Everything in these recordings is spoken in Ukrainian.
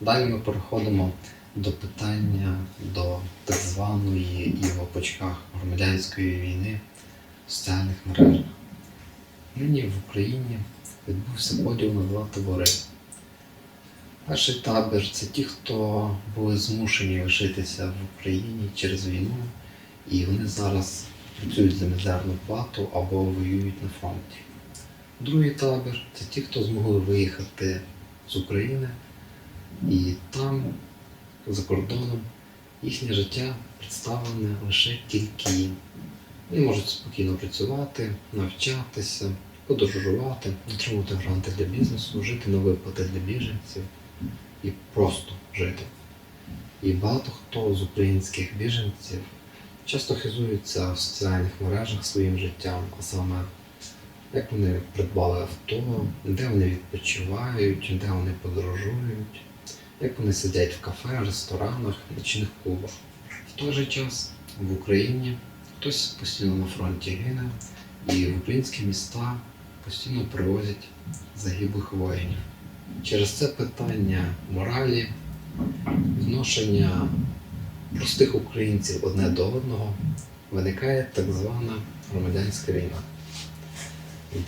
Далі ми переходимо до питання до так званої і в опочках громадянської війни в соціальних мережах. Нині в Україні відбувся поділ на два табори. Перший табір це ті, хто були змушені лишитися в Україні через війну, і вони зараз працюють за мізерну плату або воюють на фронті. Другий табір це ті, хто змогли виїхати з України, і там, за кордоном, їхнє життя представлене лише тільки їм. Вони можуть спокійно працювати, навчатися, подорожувати, отримувати гранти для бізнесу, жити на виплати для біженців і просто жити. І багато хто з українських біженців часто хизуються в соціальних мережах своїм життям, а саме як вони придбали авто, де вони відпочивають, де вони подорожують, як вони сидять в кафе, ресторанах, нічних клубах. В той же час в Україні хтось постійно на фронті гине, і в українські міста постійно привозять загиблих воїнів. Через це питання моралі, відношення простих українців одне до одного виникає так звана громадянська війна,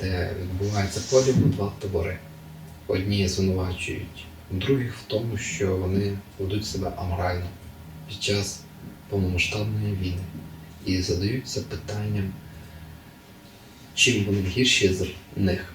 де відбувається поділ на два табори. Одні звинувачують других в тому, що вони ведуть себе аморально під час повномасштабної війни і задаються питанням, чим вони гірші з них.